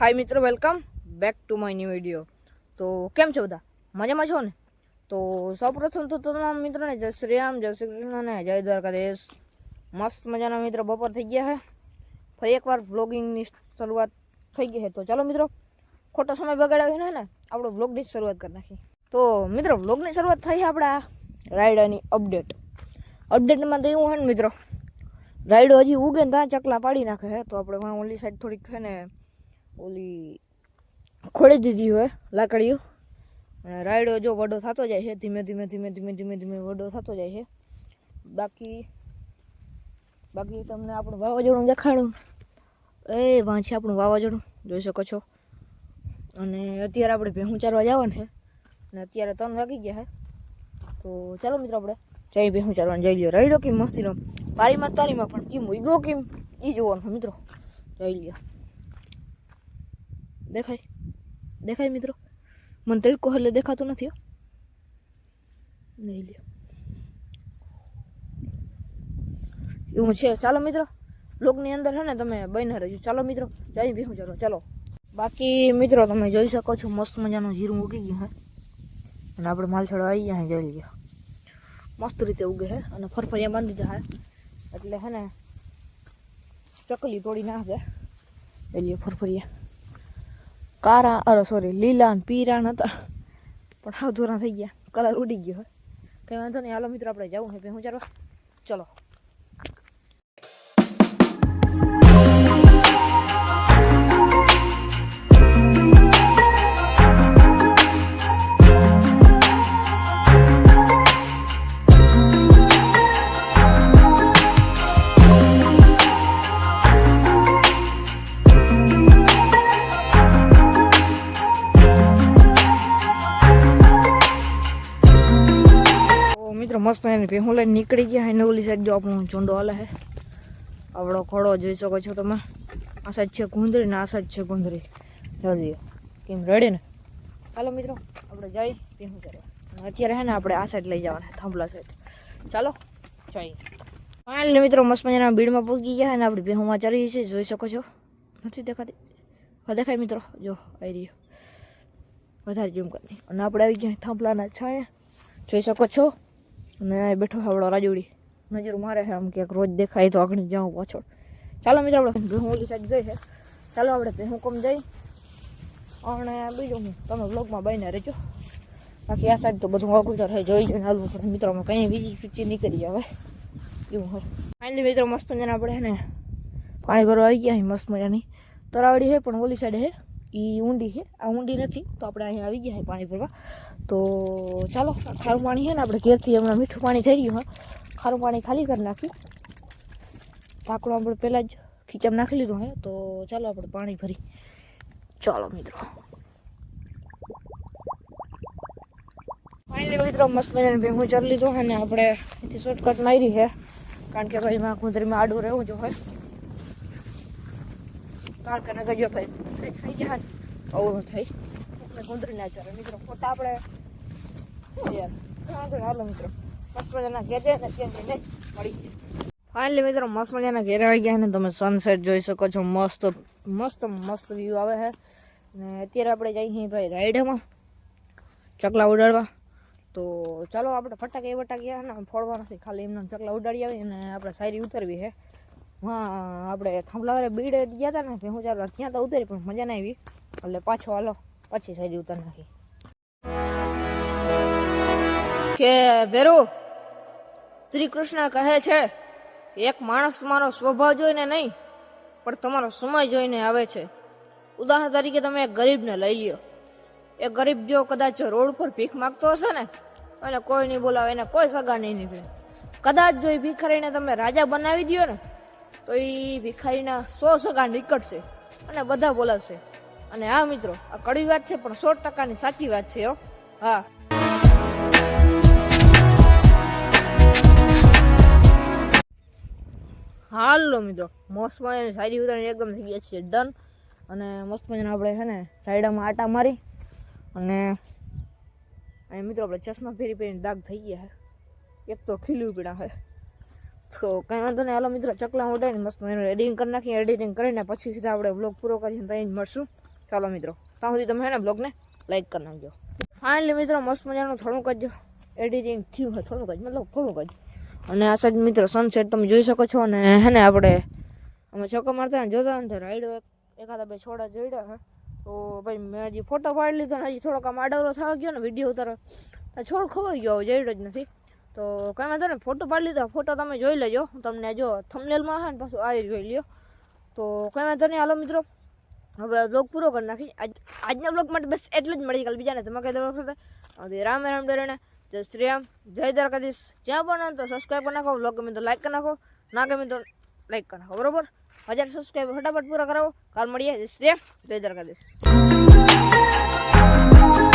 हाय मित्रों welcome back to my new video तो केम छो બધા મજામાં છો ને તો સૌપ્રથમ તો તમામ મિત્રોને જય શ્રી રામ જય શ્રી કૃષ્ણ અને જય દ્વારકાધીશ મસ્ત મજાના મિત્રો બપર થઈ ગયા છે ફરેકવાર વ્લોગિંગ ની શરૂઆત થઈ ગઈ છે તો ચાલો મિત્રો ખોટો સમય બગાડાવી ના ના આપણો વ્લોગ ડે શરૂઆત કરી નાખી તો મિત્રો વ્લોગ ની શરૂઆત થઈ છે આપડે આ રાઈડ ની અપડેટ અપડેટ માં તો હું છું મિત્રો રાઈડો હજી ઉગે તા ચકલા પાડી નાખે છે તો આપણે વા ઓલી સાઈડ થોડી છે ને ओली कोरे दे दी होए लकड़ियो राड़ो जो वडो થતો જાય છે ધીમે ધીમે ધીમે ધીમે ધીમે વડો થતો જાય છે બાકી બાકી તમને આપણ વાવાજોડું દેખાડું એ વાંછ આપણ વાવાજોડું જોઈ શકો છો અને અત્યારે આપણે ભેંસું ચારવા જવાનું છે અને અત્યારે 3 વાગી ગયા છે તો ચાલો મિત્રો આપણે જઈ ભેંસું ચારવા જઈ લ્યો રાયડો કે મસ્તીનો париમાં તારીમાં પણ કી મુગ્યો કી ઈ જોવો મિત્રો જઈ લ્યો દેખાય દેખાય મિત્રો મંતરી કોહલે દેખાતું નથી ઓ લઈ લેયું ઈમો છે ચાલો મિત્રો લોગની અંદર છે ને તમે બેન રહેજો ચાલો મિત્રો જઈએ ભેંસો જઈએ ચાલો બાકી મિત્રો તમે જોઈ શકો છો મસ્ત મજાનું જીરું ઉગી ગયું છે અને આપણે માલછડો આઈ ગયા છે જોઈ લ્યો મસ્ત રીતે ઉગે છે અને ફરફરિયા માંડી જ છે એટલે હે ને ચકલી થોડી ના છે એની ફરફરિયા કારા અરે સોરી લીલા ને પીરા હતા પણ અધૂરા થઈ ગયા કલર ઉડી ગયો કંઈ વાંધો નહીં હાલો મિત્રો આપણે જવું છે હું ચાલો ચલો ガス पनि बे होलै निकरी गया है नवली साक जो आप हूं चोंडो वाला है अबड़ो खड़ो જોઈ શકો છો તમે આસાડ છે ગુંદરી નાસાડ છે ગુંદરી ચાલજો કેમ રડે ને ચાલો મિત્રો આપણે જાઈ ભેંસ કરવા અત્યારે હે ને આપણે આસાડ લઈ જવાને થામલા સાડ ચાલો ચાહી ઓલ મિત્રો મસમજણામાં બીડમાં પોગી ગયા હે ને આપડી ભેંસા ચરી છે જોઈ શકો છો નથી દેખાતી ઓ દેખાય મિત્રો જો આવી રહ્યો વધારે ઝુમકતી અને આપણે આવી ગયા થામલાના છાયા જોઈ શકો છો અને બેઠો આવળો રાજુડી નજર મારે છે આમ કે રોજ દેખાય તો આઘણ જાવ પોછો ચાલો મિત્રો આપણે હું ઓલી સાઈડ જઈ છે ચાલો આપણે તે હું કોમ જઈ ઓણયા બીજો હું તનો વ્લોગ માં બઈને રહેજો બાકી આ સાઈડ તો બધું આગું જ રહે જોઈ જોને આલુ મિત્રો માં કઈ વિજિપીટી નિકરી જાવ એવું હૈ ફાઇનલી મિત્રો મસ્મણ જના પડે ને પાણી ભરવા આવી ગયા હૈ મસ્મણ એની તરાવડી છે પણ ઓલી સાઈડે છે ઈ ઊંડી છે આ ઊંડી નથી તો આપણે અહીં આવી ગયા હૈ પાણી ભરવા तो चलो खारू पानी है ना अपने केरती हमें मीठू पानी ठहर हाँ खारू पानी खाली कर नाखी ताकड़ो अपने पहला खींचा नाख ली है तो चलो अपने पानी भरी चलो मित्रों मस्त कारण के भाई रहू जो है देख काउंटर हेलो मित्रों फर्स्ट वाला जगह से दिन में पड़ी फाइनली मित्रों मस्मलिया ना घेरेवा गया है ना तो मैं सनसेट જોઈ શકો છો મસ્ત મસ્ત મસ્ત વ્યૂ આવે છે ને થીરે આપણે જઈ હી ભાઈ રાઈઢામાં ચકલા ઉડાળવા તો ચલો આપણે ફટક એવટા ગયા ને ફળવાનોથી ખાલી એમનો ચકલા ઉડાળી આવે અને આપણે સારી ઉતરવી છે વા આપણે થામલાવારે બીડે ગયાતા ને હું ચાલ ત્યાં તો ઉતરી પણ મજા ન આવી અબલે પાછો હાલો પછી સારી ઉતરવા કે ભેરુ શ્રી કૃષ્ણ કહે છે એક માણસ તમારો સ્વભાવ જોઈને નહીં પણ તમારો સમય જોઈને આવે છે ઉદાહરણ તરીકે તમે એક ગરીબને લઈ લો એ ગરીબ જો કદાચ રોડ પર ભીખ માગતો હશે ને અને કોઈ નહીં બોલાવે એને કોઈ સગા નહીં નીકળે કદાચ જો એ ભિખારીને તમે રાજા બનાવી દો ને તો એ ભિખારીના સો સગા નીકળશે અને બધા બોલાશે અને હા મિત્રો આ કડવી વાત છે પણ સો ટકાની સાચી વાત છે હા હાલો મિત્રો મસ્ત મજાની સારી ઉતારી એકદમ થઈ ગયા છીએ ડન અને મસ્ત મજાના આપણે છે ને રાયડામાં આટા મારી અને અહીં મિત્રો આપણે ચશ્મા ફેરી પહેરીને દાગ થઈ ગયા છે એક તો ખીલ્યું પીડા હે તો કંઈ વાંધો નહીં હાલો મિત્રો ચકલા ઉડાવીને મસ્ત મજાનું એડિટિંગ કરી નાખીએ એડિટિંગ કરીને પછી સીધા આપણે બ્લોગ પૂરો કરીને ત્યાં જ મળશું ચાલો મિત્રો ત્યાં સુધી તમે છે ને બ્લોગને લાઈક કરી નાખજો ફાઇનલી મિત્રો મસ્ત મજાનું થોડુંક જ એડિટિંગ થયું હોય થોડુંક જ મતલબ થોડુંક જ અને આ સાઈડ મિત્રો સનસેટ તમે જોઈ શકો છો અને હે ને આપણે અમે ચોકો મારતા જોતા ને રાઈડો એકાદા બે છોડા જોઈડ્યા હે તો ભાઈ મેં હજી ફોટો પાડી લીધો ને હજી થોડોક આમ આડવરો થવા ગયો ને વિડીયો ઉતારો છોડ ખોવાઈ ગયો જોઈડો જ નથી તો કાંઈ વાંધો ને ફોટો પાડી લીધો ફોટો તમે જોઈ લેજો તમને જો થમનેલમાં હે ને પાછું આ જોઈ લ્યો તો કાંઈ વાંધો નહીં હાલો મિત્રો હવે બ્લોગ પૂરો કરી નાખી આજ આજના બ્લોગ માટે બસ એટલું જ મળી કાલે બીજાને તમે ધમાકેદાર વખતે રામ રામ ડરણે जय श्री जय द्वारकाधीश जहाँ बना तो सब्सक्राइब करना खो ब्लॉग में तो लाइक करना खो ना कमी तो लाइक करना खो बराबर हजार सब्सक्राइब फटाफट पूरा करो कल मड़िए जय श्री जय द्वारकाधीश